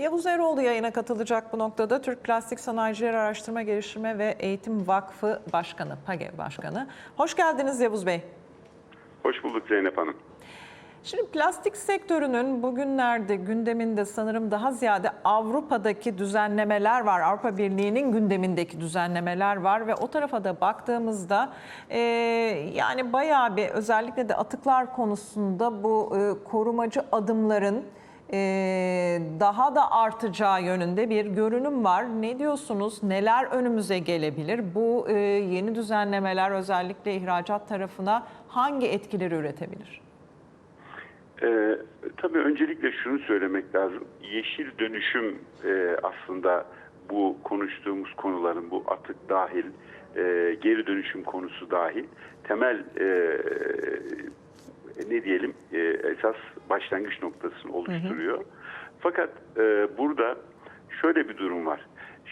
Yavuz Eroğlu yayına katılacak bu noktada. Türk Plastik Sanayiciler Araştırma Geliştirme ve Eğitim Vakfı Başkanı, PAGE Başkanı. Hoş geldiniz Yavuz Bey. Hoş bulduk Zeynep Hanım. Şimdi plastik sektörünün bugünlerde gündeminde sanırım daha ziyade Avrupa'daki düzenlemeler var. Avrupa Birliği'nin gündemindeki düzenlemeler var ve o tarafa da baktığımızda e, yani bayağı bir özellikle de atıklar konusunda bu e, korumacı adımların daha da artacağı yönünde bir görünüm var. Ne diyorsunuz? Neler önümüze gelebilir? Bu e, yeni düzenlemeler özellikle ihracat tarafına hangi etkileri üretebilir? Ee, tabii öncelikle şunu söylemek lazım. Yeşil dönüşüm e, aslında bu konuştuğumuz konuların bu atık dahil, e, geri dönüşüm konusu dahil temel e, ne diyelim e, esas başlangıç noktasını oluşturuyor. Fakat e, burada şöyle bir durum var.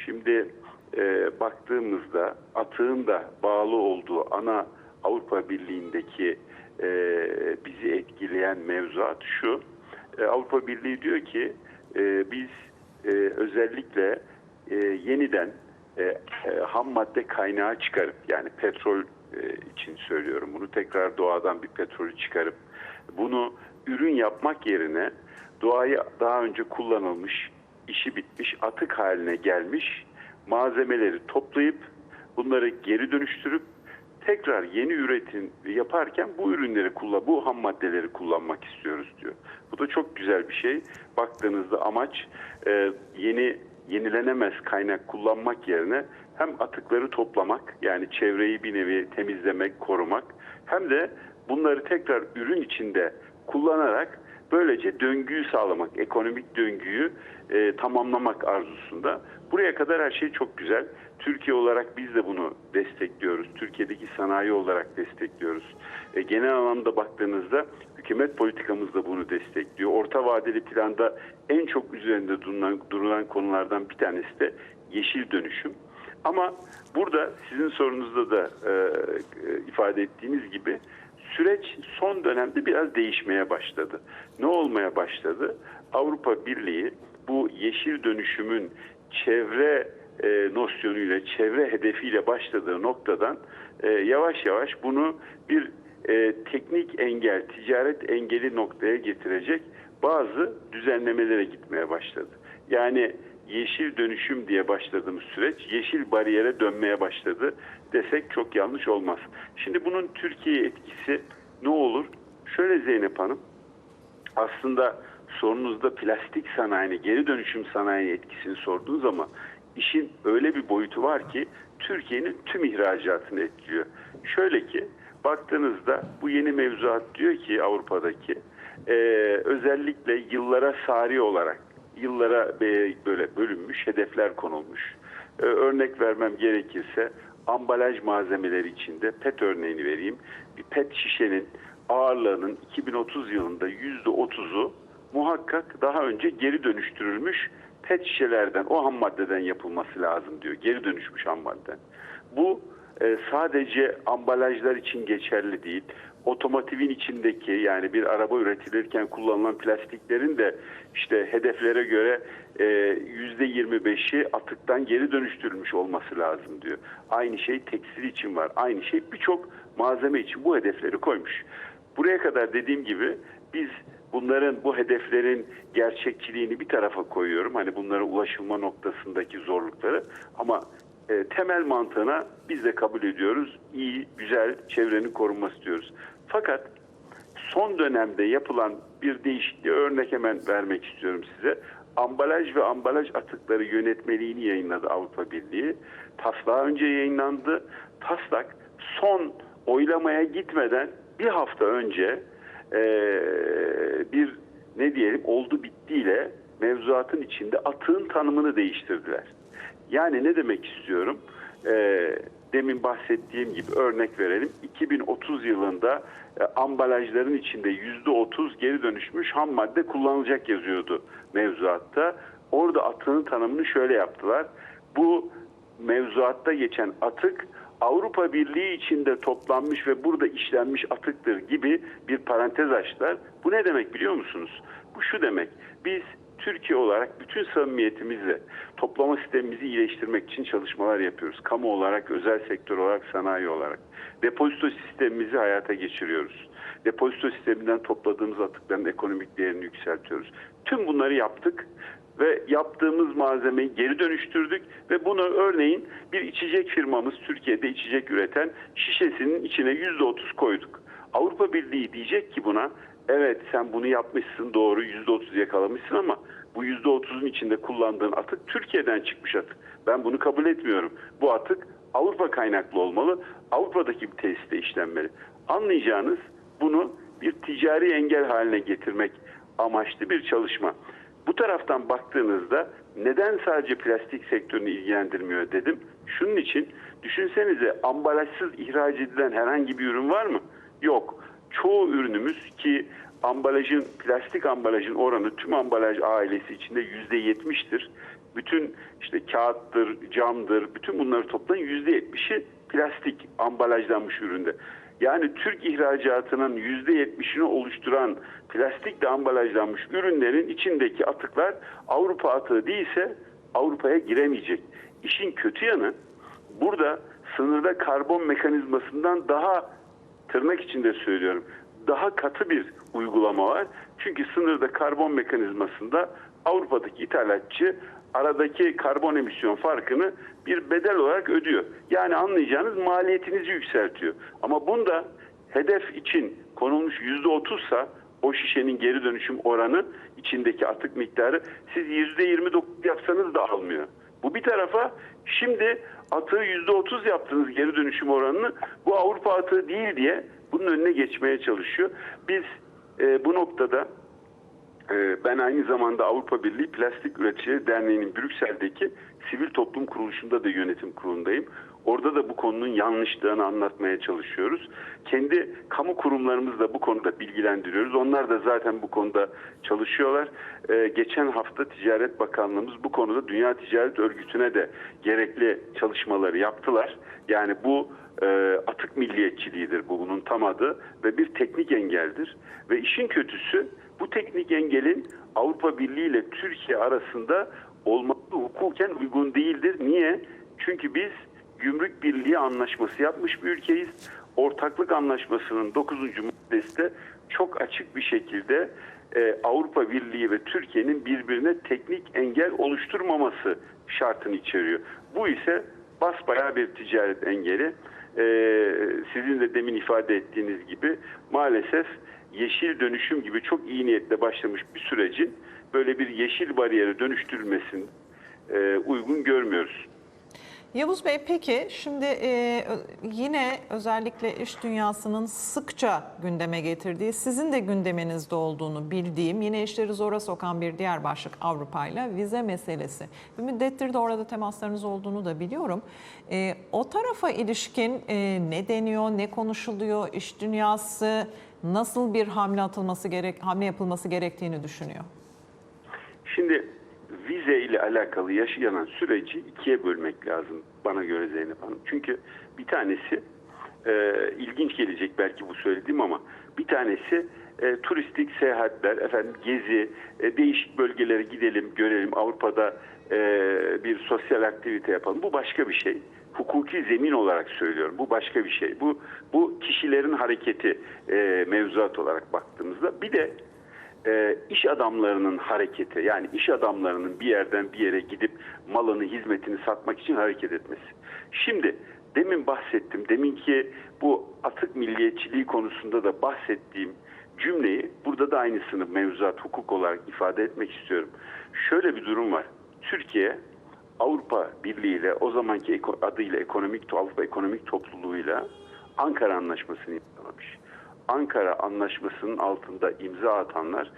Şimdi e, baktığımızda atığın da bağlı olduğu ana Avrupa Birliği'ndeki e, bizi etkileyen mevzuat şu. E, Avrupa Birliği diyor ki e, biz e, özellikle e, yeniden e, e, ham madde kaynağı çıkarıp yani petrol e, için söylüyorum bunu tekrar doğadan bir petrolü çıkarıp bunu ürün yapmak yerine doğayı daha önce kullanılmış, işi bitmiş, atık haline gelmiş malzemeleri toplayıp bunları geri dönüştürüp tekrar yeni üretim yaparken bu ürünleri kullan, bu ham maddeleri kullanmak istiyoruz diyor. Bu da çok güzel bir şey. Baktığınızda amaç e, yeni yenilenemez kaynak kullanmak yerine hem atıkları toplamak yani çevreyi bir nevi temizlemek, korumak hem de bunları tekrar ürün içinde kullanarak böylece döngüyü sağlamak, ekonomik döngüyü e, tamamlamak arzusunda. Buraya kadar her şey çok güzel. Türkiye olarak biz de bunu destekliyoruz. Türkiye'deki sanayi olarak destekliyoruz. E, genel anlamda baktığınızda hükümet politikamız da bunu destekliyor. Orta vadeli planda en çok üzerinde durulan, durulan konulardan bir tanesi de yeşil dönüşüm. Ama burada sizin sorunuzda da e, e, ifade ettiğiniz gibi süreç son dönemde biraz değişmeye başladı. Ne olmaya başladı? Avrupa Birliği bu yeşil dönüşümün çevre e, nosyonuyla, çevre hedefiyle başladığı noktadan e, yavaş yavaş bunu bir e, teknik engel, ticaret engeli noktaya getirecek bazı düzenlemelere gitmeye başladı. Yani yeşil dönüşüm diye başladığımız süreç yeşil bariyere dönmeye başladı desek çok yanlış olmaz. Şimdi bunun Türkiye etkisi ne olur? Şöyle Zeynep Hanım, aslında sorunuzda plastik sanayini, geri dönüşüm sanayi etkisini sorduğunuz ama işin öyle bir boyutu var ki Türkiye'nin tüm ihracatını etkiliyor. Şöyle ki baktığınızda bu yeni mevzuat diyor ki Avrupa'daki e, özellikle yıllara sari olarak yıllara böyle bölünmüş hedefler konulmuş. E, örnek vermem gerekirse ambalaj malzemeleri içinde PET örneğini vereyim. Bir PET şişenin ağırlığının 2030 yılında %30'u muhakkak daha önce geri dönüştürülmüş pet şişelerden, o ham maddeden yapılması lazım diyor. Geri dönüşmüş ham madden. Bu e, sadece ambalajlar için geçerli değil. Otomotivin içindeki yani bir araba üretilirken kullanılan plastiklerin de işte hedeflere göre e, %25'i atıktan geri dönüştürülmüş olması lazım diyor. Aynı şey tekstil için var. Aynı şey birçok malzeme için bu hedefleri koymuş. Buraya kadar dediğim gibi biz bunların bu hedeflerin gerçekçiliğini bir tarafa koyuyorum. Hani bunlara ulaşılma noktasındaki zorlukları ama e, temel mantığına biz de kabul ediyoruz. İyi, güzel çevrenin korunması diyoruz. Fakat son dönemde yapılan bir değişikliğe örnek hemen vermek istiyorum size. Ambalaj ve ambalaj atıkları yönetmeliğini yayınladı Avrupa Birliği. Taslağı önce yayınlandı. Taslak son oylamaya gitmeden bir hafta önce e, bir ne diyelim oldu bittiyle mevzuatın içinde atığın tanımını değiştirdiler. Yani ne demek istiyorum? E, demin bahsettiğim gibi örnek verelim. 2030 yılında e, ambalajların içinde %30 geri dönüşmüş ham madde kullanılacak yazıyordu mevzuatta. Orada atığın tanımını şöyle yaptılar. Bu mevzuatta geçen atık Avrupa Birliği içinde toplanmış ve burada işlenmiş atıktır gibi bir parantez açtılar. Bu ne demek biliyor musunuz? Bu şu demek. Biz Türkiye olarak bütün samimiyetimizle toplama sistemimizi iyileştirmek için çalışmalar yapıyoruz. Kamu olarak, özel sektör olarak, sanayi olarak. Depozito sistemimizi hayata geçiriyoruz. Depozito sisteminden topladığımız atıkların ekonomik değerini yükseltiyoruz. Tüm bunları yaptık ve yaptığımız malzemeyi geri dönüştürdük ve bunu örneğin bir içecek firmamız Türkiye'de içecek üreten şişesinin içine yüzde otuz koyduk. Avrupa Birliği diyecek ki buna evet sen bunu yapmışsın doğru yüzde otuz yakalamışsın ama bu yüzde otuzun içinde kullandığın atık Türkiye'den çıkmış atık. Ben bunu kabul etmiyorum. Bu atık Avrupa kaynaklı olmalı. Avrupa'daki bir tesiste işlenmeli. Anlayacağınız bunu bir ticari engel haline getirmek amaçlı bir çalışma. Bu taraftan baktığınızda neden sadece plastik sektörünü ilgilendirmiyor dedim. Şunun için düşünsenize ambalajsız ihraç edilen herhangi bir ürün var mı? Yok. Çoğu ürünümüz ki ambalajın plastik ambalajın oranı tüm ambalaj ailesi içinde yüzde yetmiştir. Bütün işte kağıttır, camdır, bütün bunları toplayın yüzde yetmişi plastik ambalajlanmış üründe. Yani Türk ihracatının %70'ini oluşturan plastikle ambalajlanmış ürünlerin içindeki atıklar Avrupa atığı değilse Avrupa'ya giremeyecek. İşin kötü yanı burada sınırda karbon mekanizmasından daha tırnak içinde söylüyorum daha katı bir uygulama var. Çünkü sınırda karbon mekanizmasında Avrupa'daki ithalatçı aradaki karbon emisyon farkını bir bedel olarak ödüyor. Yani anlayacağınız maliyetinizi yükseltiyor. Ama bunda hedef için konulmuş yüzde otuzsa o şişenin geri dönüşüm oranı içindeki atık miktarı siz yüzde yirmi yapsanız da almıyor. Bu bir tarafa şimdi atığı yüzde otuz yaptığınız geri dönüşüm oranını bu Avrupa atığı değil diye bunun önüne geçmeye çalışıyor. Biz e, bu noktada e, ben aynı zamanda Avrupa Birliği Plastik Üreticileri Derneği'nin Brüksel'deki sivil toplum kuruluşunda da yönetim kurulundayım. Orada da bu konunun yanlışlığını anlatmaya çalışıyoruz. Kendi kamu kurumlarımızı da bu konuda bilgilendiriyoruz. Onlar da zaten bu konuda çalışıyorlar. Ee, geçen hafta Ticaret Bakanlığımız bu konuda Dünya Ticaret Örgütü'ne de gerekli çalışmaları yaptılar. Yani bu e, atık milliyetçiliğidir bu bunun tam adı ve bir teknik engeldir. Ve işin kötüsü bu teknik engelin Avrupa Birliği ile Türkiye arasında olması hukuken uygun değildir. Niye? Çünkü biz Gümrük Birliği anlaşması yapmış bir ülkeyiz. Ortaklık anlaşmasının 9. maddesi çok açık bir şekilde e, Avrupa Birliği ve Türkiye'nin birbirine teknik engel oluşturmaması şartını içeriyor. Bu ise basbayağı bir ticaret engeli. E, sizin de demin ifade ettiğiniz gibi maalesef yeşil dönüşüm gibi çok iyi niyetle başlamış bir sürecin böyle bir yeşil bariyere dönüştürülmesini e, uygun görmüyoruz. Yavuz Bey peki şimdi e, yine özellikle iş dünyasının sıkça gündeme getirdiği sizin de gündeminizde olduğunu bildiğim yine işleri zora sokan bir diğer başlık Avrupa ile vize meselesi. Bir müddettir de orada temaslarınız olduğunu da biliyorum. E, o tarafa ilişkin e, ne deniyor, ne konuşuluyor, iş dünyası nasıl bir hamle atılması gerek, hamle yapılması gerektiğini düşünüyor? Şimdi vize ile alakalı yaşanan süreci ikiye bölmek lazım bana göre Zeynep Hanım. Çünkü bir tanesi e, ilginç gelecek belki bu söylediğim ama bir tanesi e, turistik seyahatler, efendim gezi, e, değişik bölgelere gidelim, görelim, Avrupa'da e, bir sosyal aktivite yapalım. Bu başka bir şey. Hukuki zemin olarak söylüyorum. Bu başka bir şey. Bu bu kişilerin hareketi e, mevzuat olarak baktığımızda. Bir de e, iş adamlarının hareketi yani iş adamlarının bir yerden bir yere gidip malını hizmetini satmak için hareket etmesi. Şimdi demin bahsettim deminki bu atık milliyetçiliği konusunda da bahsettiğim cümleyi burada da aynısını mevzuat hukuk olarak ifade etmek istiyorum. Şöyle bir durum var. Türkiye Avrupa Birliği ile o zamanki adıyla ekonomik Avrupa Ekonomik Topluluğu'yla Ankara Anlaşması'nı imzalamış. Ankara Anlaşması'nın altında imza atanlar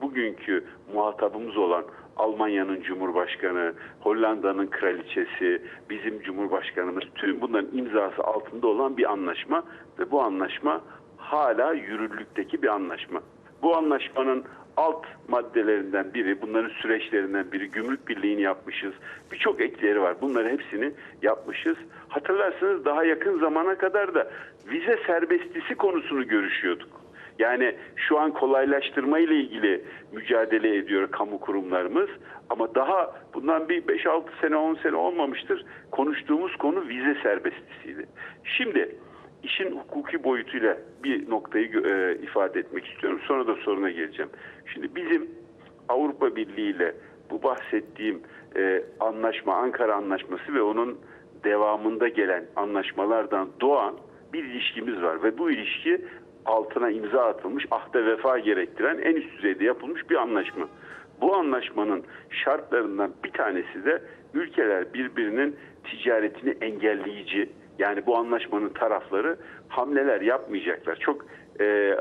bugünkü muhatabımız olan Almanya'nın Cumhurbaşkanı, Hollanda'nın kraliçesi, bizim Cumhurbaşkanımız tüm bunların imzası altında olan bir anlaşma ve bu anlaşma hala yürürlükteki bir anlaşma. Bu anlaşmanın alt maddelerinden biri, bunların süreçlerinden biri gümrük birliğini yapmışız. Birçok ekleri var. Bunları hepsini yapmışız. Hatırlarsanız daha yakın zamana kadar da vize serbestisi konusunu görüşüyorduk. Yani şu an kolaylaştırma ile ilgili mücadele ediyor kamu kurumlarımız. Ama daha bundan bir 5-6 sene 10 sene olmamıştır. Konuştuğumuz konu vize serbestisiydi. Şimdi işin hukuki boyutuyla bir noktayı e, ifade etmek istiyorum. Sonra da soruna geleceğim. Şimdi bizim Avrupa Birliği ile bu bahsettiğim e, anlaşma, Ankara Anlaşması ve onun devamında gelen anlaşmalardan doğan bir ilişkimiz var ve bu ilişki altına imza atılmış, ahde vefa gerektiren en üst düzeyde yapılmış bir anlaşma. Bu anlaşmanın şartlarından bir tanesi de ülkeler birbirinin ticaretini engelleyici yani bu anlaşmanın tarafları hamleler yapmayacaklar. Çok e, e,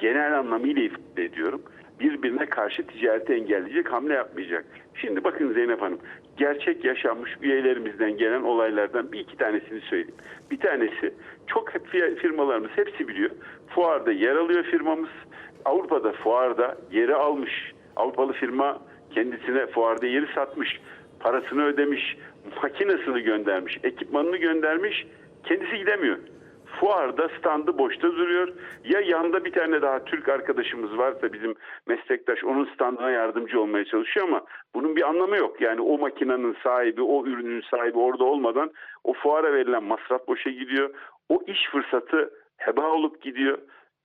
genel anlamıyla ifade ediyorum. Birbirine karşı ticareti engelleyecek hamle yapmayacak. Şimdi bakın Zeynep Hanım, gerçek yaşanmış üyelerimizden gelen olaylardan bir iki tanesini söyleyeyim. Bir tanesi çok hep fi- firmalarımız hepsi biliyor. Fuarda yer alıyor firmamız. Avrupa'da fuarda yeri almış. Avrupalı firma kendisine fuarda yeri satmış. Parasını ödemiş. Makinesini göndermiş. Ekipmanını göndermiş. Kendisi gidemiyor. Fuarda standı boşta duruyor. Ya yanda bir tane daha Türk arkadaşımız varsa bizim meslektaş onun standına yardımcı olmaya çalışıyor ama bunun bir anlamı yok. Yani o makinenin sahibi, o ürünün sahibi orada olmadan o fuara verilen masraf boşa gidiyor. O iş fırsatı heba olup gidiyor.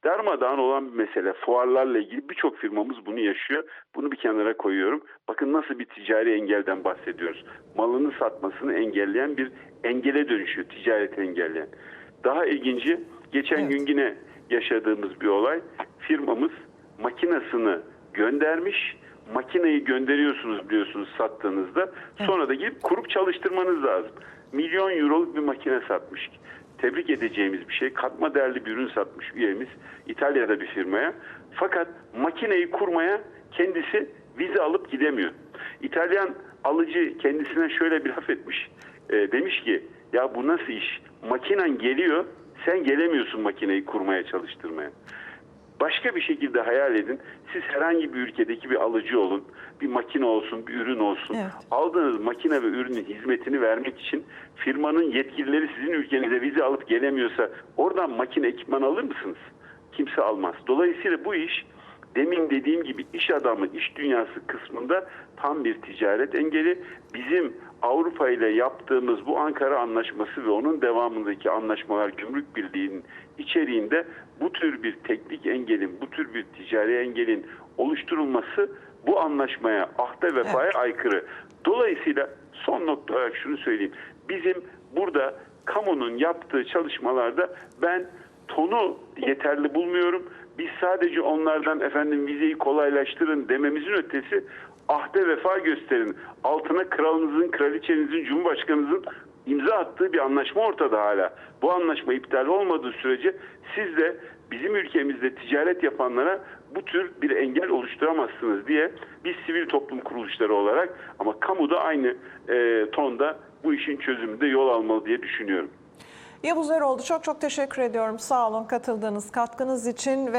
Darmadağın olan bir mesele. Fuarlarla ilgili birçok firmamız bunu yaşıyor. Bunu bir kenara koyuyorum. Bakın nasıl bir ticari engelden bahsediyoruz. Malını satmasını engelleyen bir engele dönüşüyor. Ticareti engelleyen. Daha ilginci geçen Evet. gün yine yaşadığımız bir olay. Firmamız makinasını göndermiş. Makineyi gönderiyorsunuz biliyorsunuz sattığınızda. Sonra da gidip kurup çalıştırmanız lazım. Milyon euroluk bir makine satmış. Tebrik edeceğimiz bir şey. Katma değerli bir ürün satmış üyemiz İtalya'da bir firmaya. Fakat makineyi kurmaya kendisi vize alıp gidemiyor. İtalyan alıcı kendisine şöyle bir laf etmiş. E, demiş ki ya bu nasıl iş? Makinen geliyor sen gelemiyorsun makineyi kurmaya çalıştırmaya. Başka bir şekilde hayal edin. Siz herhangi bir ülkedeki bir alıcı olun. Bir makine olsun, bir ürün olsun. Evet. Aldığınız makine ve ürünün hizmetini vermek için firmanın yetkilileri sizin ülkenize vize alıp gelemiyorsa oradan makine ekipman alır mısınız? Kimse almaz. Dolayısıyla bu iş demin dediğim gibi iş adamı, iş dünyası kısmında tam bir ticaret engeli. Bizim Avrupa ile yaptığımız bu Ankara Anlaşması ve onun devamındaki anlaşmalar Gümrük Birliği'nin içeriğinde bu tür bir teknik engelin, bu tür bir ticari engelin oluşturulması bu anlaşmaya, ahde vefaya aykırı. Dolayısıyla son nokta olarak şunu söyleyeyim. Bizim burada kamunun yaptığı çalışmalarda ben tonu yeterli bulmuyorum. Biz sadece onlardan efendim vizeyi kolaylaştırın dememizin ötesi ahde vefa gösterin. Altına kralınızın, kraliçenizin, cumhurbaşkanınızın imza attığı bir anlaşma ortada hala. Bu anlaşma iptal olmadığı sürece siz de bizim ülkemizde ticaret yapanlara bu tür bir engel oluşturamazsınız diye biz sivil toplum kuruluşları olarak ama kamuda aynı e, tonda bu işin çözümünde yol almalı diye düşünüyorum. Yavuz Eroğlu çok çok teşekkür ediyorum. Sağ olun katıldığınız katkınız için.